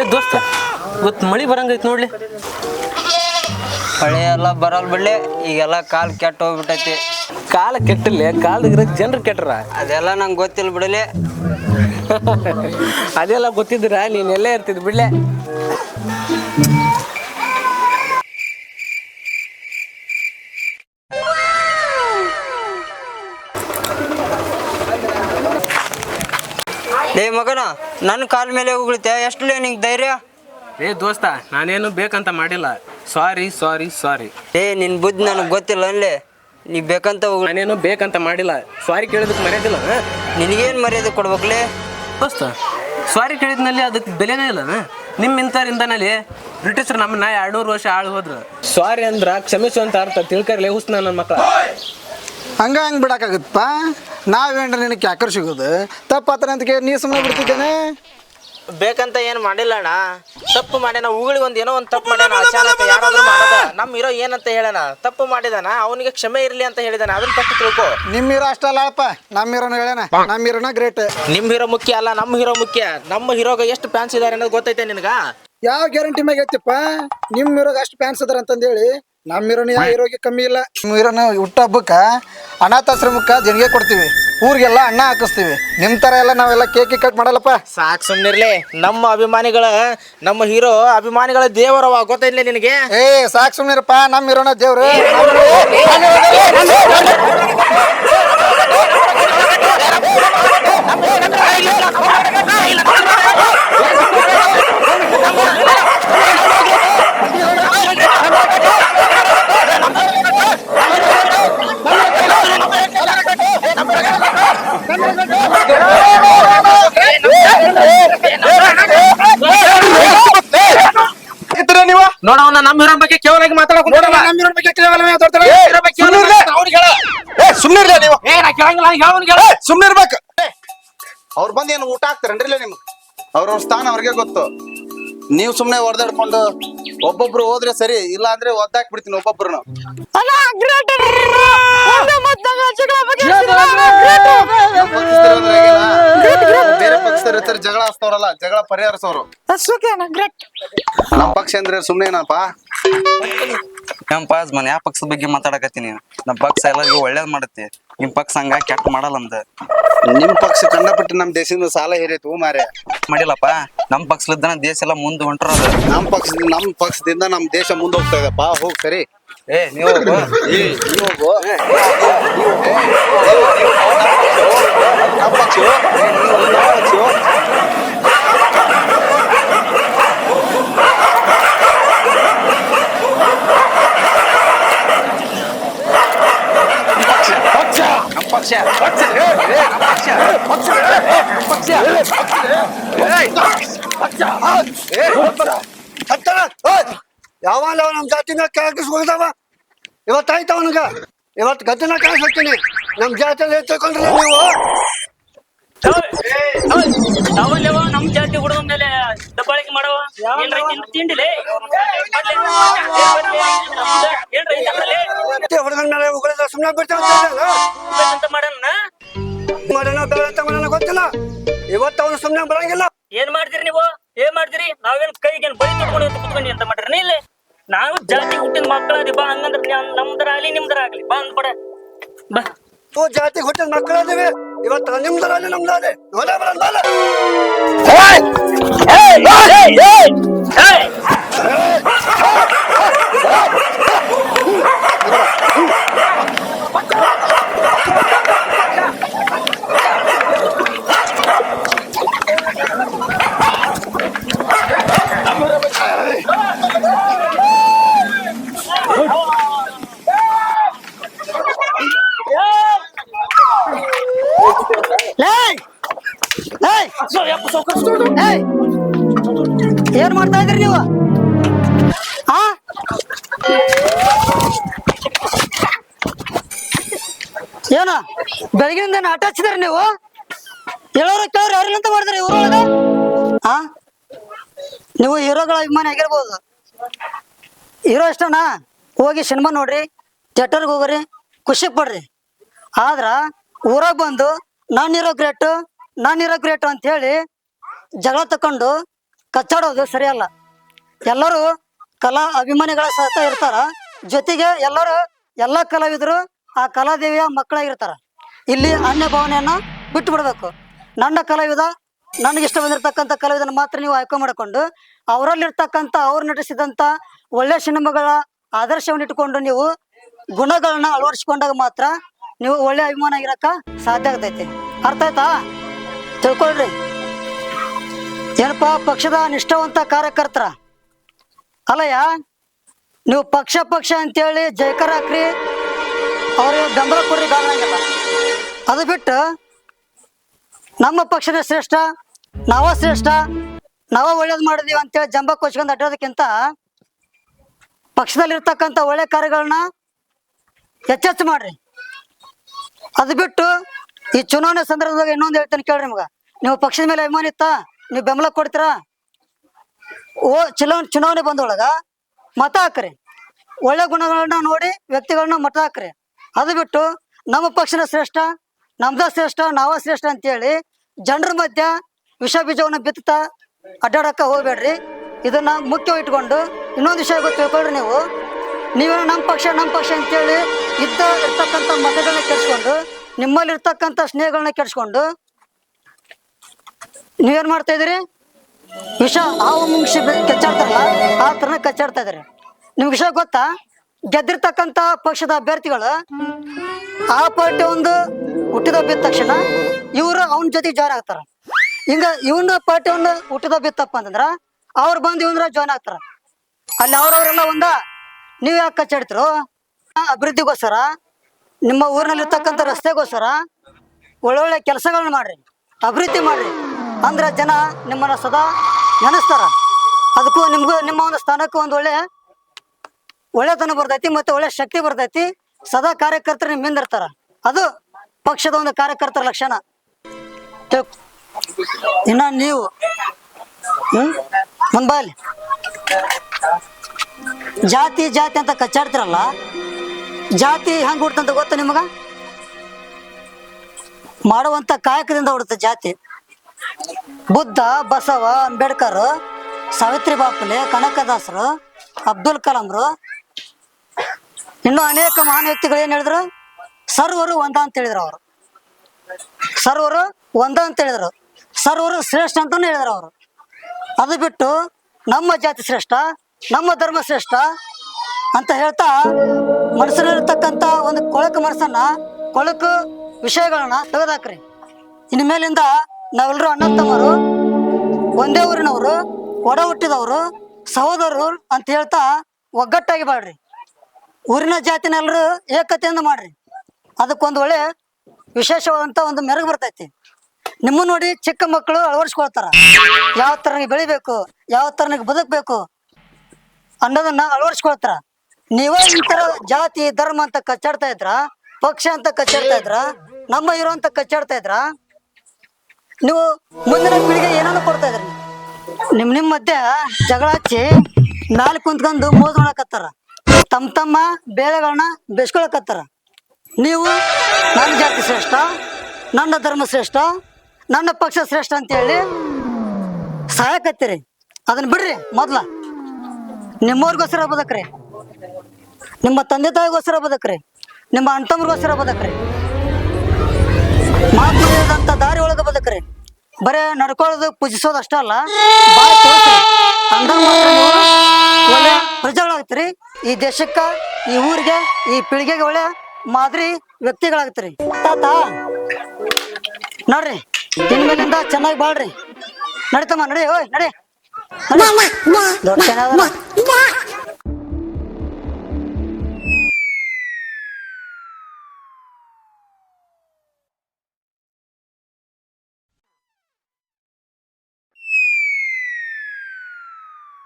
ಏ ದೋಸ್ತ ಇವತ್ತು ಮಳಿ ಬರಂಗೈತಿ ನೋಡ್ಲಿ. ಮಳೆ ಎಲ್ಲ ಬರಲ್ ಬಿಡ್ಲಿ ಈಗೆಲ್ಲ ಕಾಲ್ ಕೆಟ್ಟ ಹೋಗ್ಬಿಟ್ಟೈತಿ. ಕಾಲ ಕೆಟ್ಟಿಲ್ಲ ಕಾಲದಾಗ ಜನರು ಕೆಟ್ಟರ ಅದೆಲ್ಲ ನಂಗೆ ಗೊತ್ತಿಲ್ಲ ಬಿಡಲಿ. ಅದೆಲ್ಲ ಗೊತ್ತಿದ್ರ ನೀನ್ ಎಲ್ಲೇ ಇರ್ತಿದ್ ಬಿಡ್ಲೆ. ಮಗನ? ನನ್ನ ಕಾಲ್ ಮೇಲೆ ಉಗುಳ್ತೆ ಎಷ್ಟು ಲೇ ನಿಂಗೆ ಧೈರ್ಯ? ಏ ದೋಸ್ತ ನಾನೇನು ಬೇಕಂತ ಮಾಡಿಲ್ಲ. ಸಾರಿ ಸಾರಿ ಸಾರಿ ಏ ನಿನ್ ಬುದ್ಧಿ ನನಗೆ ಗೊತ್ತಿಲ್ಲ ಅನ್ಲಿ. ನೀ ಬೇಕಂತ ಉಗುಳ್ ನಾನೇನು ಬೇಕಂತ ಮಾಡಿಲ್ಲ. ಸಾರಿ ಕೇಳಿದಕ್ಕೆ ಮರ್ಯಾದಿಲ್ಲ ನಿನಗೇನು ಮರ್ಯಾದೆ ಕೊಡ್ಬೇಕ್ಲೆ ದೋಸ್ತ ಸಾರಿ ಕೇಳಿದ್ನಲ್ಲಿ ಅದಕ್ಕೆ ಬೆಲೆನೇ ಇಲ್ಲ ನಿಮ್ಮ ಇಂಥವ್ರಿಂದನಲ್ಲಿ ಬ್ರಿಟಿಷರು ನಮ್ಮನ್ನ ಎರಡ್ನೂರು ವರ್ಷ ಆಳು ಹೋದ್ರು ಸಾರಿ ಅಂದ್ರ ಕ್ಷಮಿಸು ಅಂತ ಅರ್ಥ ತಿಳ್ಕರ್ಲೆ ಹುಸ್ನ ನನ್ನ ಮಕ್ಕಳ ಹಂಗ ಹಂಗೆ ಬಿಡಕ್ಕಾಗತ್ತಪ್ಪ ನಾವೇನ್ರ ನಿನಗೆ ಕ್ಯಾಕರ್ ಸಿಗೋದು? ತಪ್ಪಾತ್ರ ಅಂತ ಕೇಳಿ ನೀ ಸುಮ್ಮನೆ ಬಿಡ್ತಿದ್ದೇನೆ? ಬೇಕಂತ ಏನು ಮಾಡಿಲ್ಲ ಅಣ್ಣ. ತಪ್ಪು ಮಾಡ್ಯಾನ ಉಗುಳಿ ಒಂದ್ ಏನೋ ಒಂದು ತಪ್ಪು ಮಾಡ್ಯಾನ ಅಚಾನಕ ಯಾರಾದ್ರೂ ಮಾಡದ. ನಮ್ಮ ಹೀರೋ ಏನಂತ ಹೇಳಣ. ತಪ್ಪು ಮಾಡಿದಾನ ಅವನಿಗೆ ಕ್ಷಮೆ ಇರಲಿ ಅಂತ ಹೇಳಿದಾನ. ಅದನ್ನ ತಪ್ಪು ತಿಳ್ಕೊ. ನಿಮ್ಮ ಹೀರೋ ಅಷ್ಟಲ್ಲ ಅಪ್ಪ ನಮ್ಮ ಹೀರೋನು ಹೇಳ್ಯಾನ ನಮ್ಮ ಹೀರೋನ ಗ್ರೇಟ್. ನಿಮ್ಮ ಹೀರೋ ಮುಖ್ಯ ಅಲ್ಲ ನಮ್ಮ ಹೀರೋ ಮುಖ್ಯ. ನಮ್ಮ ಹೀರೋಗ ಎಷ್ಟು ಫ್ಯಾನ್ಸ್ ಇದಾರೆ ಅನ್ನೋದು ಗೊತ್ತೈತೆ ನಿನಗ? ಯಾವ ಗ್ಯಾರಂಟಿ ಮ್ಯಾಗ ಐತಿಪ್ಪ ನಿಮ್ಮ ಹೀರೋಗ ಅಷ್ಟು ಫ್ಯಾನ್ಸ್ ಅದಾರ ಅಂತಂದೇಳಿ. ನಮ್ಮ ಯಾವ ಹೀರೋಗೆ ಕಮ್ಮಿ ಇಲ್ಲ. ನಿಮ್ಮ ಹೀರೋನ ಹುಟ್ಟ ಹಬ್ಬಕ್ಕೆ ಅನಾಥಾಶ್ರಮಕ್ಕೆ ಜನಗೆ ಕೊಡ್ತೀವಿ. ಊರಿಗೆಲ್ಲ ಅಣ್ಣ ಹಾಕಿಸ್ತೀವಿ. ನಿಮ್ಮ ಥರ ಎಲ್ಲ ನಾವೆಲ್ಲ ಕೇಕ್ ಕಟ್ ಮಾಡಲ್ಲಪ್ಪ. ಸಾಕ್ ಸುಮ್ಮನಿರ್ಲಿ ನಮ್ಮ ಅಭಿಮಾನಿಗಳ ನಮ್ಮ ಹೀರೋ ಅಭಿಮಾನಿಗಳ ದೇವರವ ಗೊತ್ತಿಲ್ಲ ನಿನಗೆ? ಏ ಸಾಕು ಸುಮ್ಮನಿರಪ್ಪ ನಮ್ಮ ಇರೋನ ದೇವ್ರು. ನೋಡವನ ನಮ್ಮ ಹೀರೋ ಬಗ್ಗೆ ಕೇವಲ ಮಾತಾಡಕ್ ಸುಮ್ಮನಿರ್ಲ ನೀವು. ಹೇಳ ಸುಮ್ಮನೆ ಇರ್ಬೇಕು ಅವ್ರು ಬಂದು ಏನು ಊಟ ಹಾಕ್ತಾರನ್ರಿಲ್ಲ ನಿಮ್ಗೆ? ಅವ್ರವ್ರ ಸ್ಥಾನ ಅವ್ರಿಗೆ ಗೊತ್ತು. ನೀವು ಸುಮ್ಮನೆ ಹೊಡೆದಾಡ್ಕೊಂಡು ಒಬ್ಬೊಬ್ರು ಹೋದ್ರೆ ಸರಿ ಇಲ್ಲ ಅಂದ್ರೆ ಒದ್ದಾಕ್ ಬಿಡ್ತೀನಿ ಒಬ್ಬೊಬ್ರು ಇರ್ತಾರೆ ಜಗಳ ಹಸ್ತವ್ರಲ್ಲ ಜಗಳ ಪರಿಹರಿಸೋರು ನಮ್ಮ ಪಕ್ಷ ಅಂದ್ರೆ ಸುಮ್ನೆ ಏನಪ್ಪ? ನಮ್ ಪಾಸ್ ಮನೆ ಯಾವ ಪಕ್ಷದ ಬಗ್ಗೆ ಮಾತಾಡಕತ್ತೀನಿ. ನಮ್ ಪಕ್ಷ ಎಲ್ಲರಿಗೂ ಒಳ್ಳೇದ್ ಮಾಡತ್ತೆ. ನಿಮ್ ಪಕ್ಷ ಹಂಗ ಕೆಟ್ಟ ಮಾಡಲ್ಲ ನಮ್ದು. ನಿಮ್ ಪಕ್ಷ ಕಂಡಪಟ್ಟು ನಮ್ ದೇಶದಿಂದ ಸಾಲ ಹೇರೈತು ಮಾರೆ ಮಾಡಿಲ್ಲಪ್ಪ ನಮ್ ಪಕ್ಷದಿಂದ ದೇಶ ಎಲ್ಲ ಮುಂದೆ ಹೊಂಟ್ರದ. ನಮ್ ಪಕ್ಷ ನಮ್ ಪಕ್ಷದಿಂದ ನಮ್ ದೇಶ ಮುಂದೆ ಹೋಗ್ತಾ ಇದೆ ಹೋಗ್ ಸರಿ. ಏ ನೀವು ಏ, ನೀವ್ ಹೋಗು. ನಮ್ ಪಕ್ಷ ಏ, ನೀವ್ ಹೋಗು, ನಮ್ ಪಕ್ಷ. ನಮ್ ಪಕ್ಷ ಯಾವ ಜಾತಿನ ಇವತ್ತ ಇವತ್ತಾಯ್ತು ಅವನಿಗ ಇವತ್ತು ಗದ್ದೆನ ಕಾಯಿಸ್ತೀನಿ ನಮ್ಮ ಜಾತಿಯಲ್ಲಿ ತಗೊಂಡ್ರೆ ನೀವು? ನಾವಲ್ಲೇವ? ನಮ್ ಜಾತಿ ಹುಡುಗ ಮೇಲೆ ದಬ್ಬಾಳಿಕೆ ಮಾಡವ? ಏನ್ರ ತಿಂಡಿಲೆ? ಹುಡುಗನ ಮೇಲೆ ಉಗುಳಿದ ಸುಮ್ಮನೆ ಬಿಡ್ತೇವೆ ಅಂತ ಮಾಡೋಣ ಮಾಡೋಣ ಗೊತ್ತಿಲ್ಲ. ಇವತ್ತ ಅವನು ಸುಮ್ಮನೆ ಬರಂಗಿಲ್ಲ. ಏನ್ ಮಾಡ್ತೀರಿ ನೀವು? ಏನ್ ಮಾಡ್ತೀರಿ? ನಾವೇನ್ ಕೈಗೆ ಬೈ ತಗೊಂಡು ಕುತ್ಕೊಂಡಿ ಅಂತ ಮಾಡ್ರಿ ಇಲ್ಲಿ? ನಾವು ಜಾತಿ ಹುಟ್ಟಿದ ಮಕ್ಕಳದಿ ಬಾ ಹಂಗಂದ್ರ ನ್ಯಾ- ನಮ್ದರ ಆಗ್ಲಿ ಬಾ ಅಂದ್ಬಿಡ. ಬಾ. ತೂ ಜಾತಿ ಹುಟ್ಟಿದ ಮಕ್ಕಳದಿವಿ. ಇವತ್ತು ನಿಮ್ದರಲ್ಲಿ ನಮ್ದಲ್ಲಿ ನೋಡೇ ಬರಲ್ಲ. ಮಾಡ್ತಾ ಇದ್ರಿ ನೀವು? ಏನ? ಬೆಳಗಿನಿಂದ ಆಟ ಹಚ್ಚಿದ್ರಿ ನೀವು? ಹೇಳೋರ ಕೇಳೋರು ಅಂತ ಮಾಡಿದ್ರಿ ಊರೊಳಗ? ಹಾ ನೀವು ಹೀರೋಗಳ ಅಭಿಮಾನಿ ಆಗಿರ್ಬೋದು. ಹೀರೋ ಇಷ್ಟನಾ ಹೋಗಿ ಸಿನಿಮಾ ನೋಡ್ರಿ, ಥಿಯೇಟರ್ಗೆ ಹೋಗ್ರಿ, ಖುಷಿ ಪಡ್ರಿ. ಆದ್ರ ಊರಾಗ ಬಂದು, ನಾನು ಇರೋ ಗ್ರೇಟು, ನಾನು ಇರೋ ಗ್ರೇಟು ಅಂತ ಹೇಳಿ ಜಗಳ ತಕೊಂಡು ಕಚ್ಚಾಡೋದು ಸರಿಯಲ್ಲ. ಎಲ್ಲರೂ ಕಲಾ ಅಭಿಮಾನಿಗಳ ಸಹಿತ ಇರ್ತಾರ. ಜೊತೆಗೆ ಎಲ್ಲರೂ ಎಲ್ಲ ಕಲಾವಿದರು ಆ ಕಲಾದೇವಿಯ ಮಕ್ಕಳಾಗಿರ್ತಾರ. ಇಲ್ಲಿ ಅನ್ಯ ಭಾವನೆಯನ್ನ ಬಿಟ್ಟು ಬಿಡಬೇಕು. ನನ್ನ ಕಲಾವಿದ ನನಗೆ ಇಷ್ಟ ಕಲಾವಿದನ ಮಾತ್ರ ನೀವು ಆಯ್ಕೆ ಮಾಡಿಕೊಂಡು ಅವರಲ್ಲಿರ್ತಕ್ಕಂಥ ಅವ್ರು ನಟಿಸಿದಂಥ ಒಳ್ಳೆ ಸಿನಿಮಾಗಳ ಆದರ್ಶವನ್ನು ಇಟ್ಕೊಂಡು ನೀವು ಗುಣಗಳನ್ನ ಅಳವಡಿಸಿಕೊಂಡಾಗ ಮಾತ್ರ ನೀವು ಒಳ್ಳೆ ಅಭಿಮಾನ ಆಗಿರಕ್ಕ ಸಾಧ್ಯ ಆಗ್ತೈತಿ. ಅರ್ಥ ಆಯ್ತಾ? ತಿಳ್ಕೊಳ್ರಿ. ಏನಪ್ಪಾ ಪಕ್ಷದ ನಿಷ್ಠಾವಂತ ಕಾರ್ಯಕರ್ತರ? ಅಲ್ಲಯ್ಯ, ನೀವು ಪಕ್ಷ ಪಕ್ಷ ಅಂತೇಳಿ ಜೈಕಾರ ಹಾಕ್ರಿ ಅವ್ರಿಗೆ ಬೆಂಬಲ ಕೊಡ್ರಿ ಗಾಬರಂಗಿಲ್ಲ ಅದು ಬಿಟ್ಟು ನಮ್ಮ ಪಕ್ಷದ ಶ್ರೇಷ್ಠ, ನಾವ ಶ್ರೇಷ್ಠ, ನಾವ ಒಳ್ಳೇದು ಮಾಡಿದೀವಿ ಅಂತೇಳಿ ಜಂಬ ಕೊಚ್ಕೊಂಡು ಅಡ್ಡೋದಕ್ಕಿಂತ ಪಕ್ಷದಲ್ಲಿರ್ತಕ್ಕಂಥ ಒಳ್ಳೆ ಕಾರ್ಯಗಳನ್ನ ಹೆಚ್ಚೆಚ್ಚು ಮಾಡ್ರಿ. ಅದು ಬಿಟ್ಟು ಈ ಚುನಾವಣೆ ಸಂದರ್ಭದಾಗ ಇನ್ನೊಂದು ಹೇಳ್ತೇನೆ ಕೇಳ್ರಿ ನಿಮ್ಗೆ. ನೀವು ಪಕ್ಷದ ಮೇಲೆ ಅಭಿಮಾನ ಇತ್ತ? ನೀವು ಬೆಂಬಲ ಕೊಡ್ತೀರಾ? ಓ ಚುನಾವಣೆ ಚುನಾವಣೆ ಬಂದೊಳಗ ಮತ ಹಾಕ್ರಿ. ಒಳ್ಳೆ ಗುಣಗಳನ್ನ ನೋಡಿ ವ್ಯಕ್ತಿಗಳನ್ನ ಮತ ಹಾಕ್ರಿ. ಅದು ಬಿಟ್ಟು ನಮ್ಮ ಪಕ್ಷನ ಶ್ರೇಷ್ಠ, ನಮ್ದ ಶ್ರೇಷ್ಠ, ನಾವ ಶ್ರೇಷ್ಠ ಅಂತೇಳಿ ಜನರ ಮಧ್ಯ ವಿಷ ಬೀಜವನ್ನು ಬಿತ್ತಾ ಅಡ್ಡಾಡಕ್ಕ ಹೋಗ್ಬೇಡ್ರಿ. ಇದನ್ನ ಮುಖ್ಯವಾಗಿ ಇಟ್ಕೊಂಡು ಇನ್ನೊಂದು ವಿಷಯ ಗೊತ್ತು ತಿಳ್ಕೊಳ್ರಿ ನೀವು. ನೀವೇನೋ ನಮ್ಮ ಪಕ್ಷ ನಮ್ಮ ಪಕ್ಷ ಅಂತೇಳಿ ಇದ್ದ ಇರ್ತಕ್ಕಂಥ ಮತಗಳನ್ನ ಕೆಡ್ಸ್ಕೊಂಡು ನಿಮ್ಮಲ್ಲಿ ಇರ್ತಕ್ಕಂಥ ಸ್ನೇಹಗಳನ್ನ ಕೆಡ್ಸ್ಕೊಂಡು ನೀವೇನ್ ಮಾಡ್ತಾ ಇದ್ರಿ ವಿಷ ಹಾವು ಮುಂಗ್ಸಿ ಕಚ್ಚಾಡ್ತಾರಲ್ಲ, ಆ ಥರನೇ ಕಚ್ಚಾಡ್ತಾ ಇದ್ರಿ ನಿಮ್ಗೆ ವಿಷಯ ಗೊತ್ತಾ? ಗೆದ್ದಿರ್ತಕ್ಕಂತ ಪಕ್ಷದ ಅಭ್ಯರ್ಥಿಗಳು ಆ ಪಾರ್ಟಿ ಒಂದು ಹುಟ್ಟಿದ ಬಿದ್ದ ತಕ್ಷಣ ಇವರು ಅವನ ಜೊತೆ ಜಾಯ್ನ್ ಆಗ್ತಾರ. ಹಿಂಗ ಇವನ ಪಾರ್ಟಿ ಒಂದು ಹುಟ್ಟಿದ ಬಿತ್ತಪ್ಪ ಅಂತಂದ್ರ ಅವ್ರು ಬಂದು ಇವಂದ್ರೆ ಜಾಯ್ನ್ ಆಗ್ತಾರ. ಅಲ್ಲಿ ಅವ್ರವ್ರೆಲ್ಲ ಒಂದ, ನೀವ್ ಯಾಕೆ ಕಚ್ಚಾಡ್ತಿರೋ? ಅಭಿವೃದ್ಧಿಗೋಸ್ಕರ, ನಿಮ್ಮ ಊರಿನಲ್ಲಿರ್ತಕ್ಕಂಥ ರಸ್ತೆಗೋಸ್ಕರ ಒಳ್ಳೊಳ್ಳೆ ಕೆಲಸಗಳನ್ನ ಮಾಡ್ರಿ, ಅಭಿವೃದ್ಧಿ ಮಾಡ್ರಿ ಅಂದ್ರ ಜನ ನಿಮ್ಮನ್ನ ಸದಾ ನೆನೆಸ್ತಾರ. ಅದಕ್ಕೂ ನಿಮ್ಗೂ, ನಿಮ್ಮ ಒಂದು ಸ್ಥಾನಕ್ಕೂ ಒಂದು ಒಳ್ಳೆ ಒಳ್ಳೆತನ ಬರ್ತೈತಿ ಮತ್ತೆ ಒಳ್ಳೆ ಶಕ್ತಿ ಬರ್ತೈತಿ. ಸದಾ ಕಾರ್ಯಕರ್ತರು ನಿಮ್ ಹಿಂದಿರ್ತಾರ ಅದು ಪಕ್ಷದ ಒಂದು ಕಾರ್ಯಕರ್ತರ ಲಕ್ಷಣ. ಇನ್ನ ನೀವು, ಹ್ಮ್, ಮುಂಬಾಲಿ. ಜಾತಿ ಜಾತಿ ಅಂತ ಕಚ್ಚಾಡ್ತಿರಲ್ಲ, ಜಾತಿ ಹೆಂಗ್ ಹುಡ್ತಂತ ಗೊತ್ತ ನಿಮಗ? ಮಾಡುವಂತ ಕಾಯಕದಿಂದ ಹುಡುತ್ತೆ ಜಾತಿ. ಬುದ್ಧ, ಬಸವ, ಅಂಬೇಡ್ಕರ್ ಸಾವಿತ್ರಿ ಬಾಪುಲೆ ಕನಕದಾಸರು, ಅಬ್ದುಲ್ ಕಲಾಂರು ಇನ್ನು ಅನೇಕ ಮಹಾನ್ ವ್ಯಕ್ತಿಗಳು ಏನ್ ಹೇಳಿದ್ರು? ಸರ್ವರು ಒಂದ ಅಂತ ಹೇಳಿದ್ರು ಅವರು. ಸರ್ವರು ಒಂದ ಅಂತ ಹೇಳಿದ್ರು. ಸರ್ವರು ಶ್ರೇಷ್ಠ ಅಂತಾನು ಹೇಳಿದ್ರು ಅವರು. ಅದು ಬಿಟ್ಟು ನಮ್ಮ ಜಾತಿ ಶ್ರೇಷ್ಠ, ನಮ್ಮ ಧರ್ಮ ಶ್ರೇಷ್ಠ ಅಂತ ಹೇಳ್ತಾ ಮನಸ್ಸಿನಲ್ಲಿರ್ತಕ್ಕಂಥ ಒಂದು ಕೊಳಕು ಮನಸ್ಸನ್ನ, ಕೊಳಕು ವಿಷಯಗಳನ್ನ ತೆಗೆದಾಕ್ರಿ. ಇನ್ನು ಮೇಲಿಂದ ನಾವೆಲ್ಲರೂ ಅಣ್ಣ ತಮ್ಮರು ಒಂದೇ ಊರಿನವರು, ಒಡ ಹುಟ್ಟಿದವರು, ಸಹೋದರರು ಅಂತ ಹೇಳ್ತಾ ಒಗ್ಗಟ್ಟಾಗಿ ಬಾಳ್ರಿ. ಊರಿನ ಜಾತಿನೆಲ್ಲರೂ ಏಕತೆಯಿಂದ ಮಾಡ್ರಿ. ಅದಕ್ಕೊಂದು ಒಳ್ಳೆ ವಿಶೇಷವಾದಂತ ಒಂದು ಮೆರಗು ಬರ್ತೈತಿ. ನಿಮ್ಮ ನೋಡಿ ಚಿಕ್ಕ ಮಕ್ಕಳು ಅಳವಡಿಸ್ಕೊಳ್ತಾರ. ಯಾವ ತರ ನೀವು ಬೆಳಿಬೇಕು, ಯಾವ ತರ ನೀವು ಬದುಕಬೇಕು ಅನ್ನೋದನ್ನ ಅಳವಡಿಸ್ಕೊಳ್ತಾರ. ನೀವೇ ಈ ತರ ಜಾತಿ, ಧರ್ಮ ಅಂತ ಕಚ್ಚಾಡ್ತಾ ಇದ್ರ, ಪಕ್ಷ ಅಂತ ಕಚ್ಚಾಡ್ತಾ ಇದ್ರ, ನಮ್ಮ ಇರೋ ಅಂತ ಕಚ್ಚಾಡ್ತಾ ಇದ್ರ ನೀವು ಮುಂದಿನ ಪೀಳಿಗೆ ಏನನ್ನು ಕೊಡ್ತಾ ಇದ್ರಿ? ನಿಮ್ ನಿಮ್ ಮಧ್ಯೆ ಜಗಳ ಹಚ್ಚಿ ಮ್ಯಾಲ ಕುಂತ್ಕೊಂಡು ಮೋಸ ಮಾಡಕತ್ತಾರ. ತಮ್ಮ ತಮ್ಮ ಬೇಳೆಗಳನ್ನ ಬೆಸ್ಕೊಳಕತ್ತಾರ. ನೀವು ನನ್ನ ಜಾತಿ ಶ್ರೇಷ್ಠ, ನನ್ನ ಧರ್ಮ ಶ್ರೇಷ್ಠ, ನನ್ನ ಪಕ್ಷ ಶ್ರೇಷ್ಠ ಅಂತೇಳಿ ಸಹಾಯಕತ್ತೀರಿ ಅದನ್ನ ಬಿಡ್ರಿ ಮೊದ್ಲ. ನಿಮ್ಮವ್ರಿಗೋಸ್ಕರ ಬದಕ್ರಿ. ನಿಮ್ಮ ತಂದೆ ತಾಯಿಗೋಸ್ಕರ ಬದಕ್ರಿ. ನಿಮ್ಮ ಬದಕ್ರಿ ಬದುಕ್ರಿ. ಬರೇ ನಡ್ಕೊಳ್ಳೋದು ಪೂಜಿಸೋದು ಅಷ್ಟ ಅಲ್ಲ ಬಾಳ ತೋರ್ಸ್ರಿ ಅಂದಾಗ ಮಾತ್ರ ನೀವು ಒಳ್ಳೆ ಪ್ರಜೆಗಳಾಗ್ತೀರಿ. ಈ ದೇಶಕ್ಕ ಈ ಊರಿಗೆ ಈ ಪೀಳಿಗೆಗೆ ಒಳ್ಳೆ ಮಾದರಿ ವ್ಯಕ್ತಿಗಳಾಗ್ತೀರಿ. ತಾತ ನೋಡ್ರಿ ಇನ್ಮೇಲಿಂದ ಚೆನ್ನಾಗಿ ಬಾಳ್ರಿ. ನಡೀತಮ್ಮ ನಡಿ ಓಯ್ ನಡಿ. ದೊಡ್ಡ.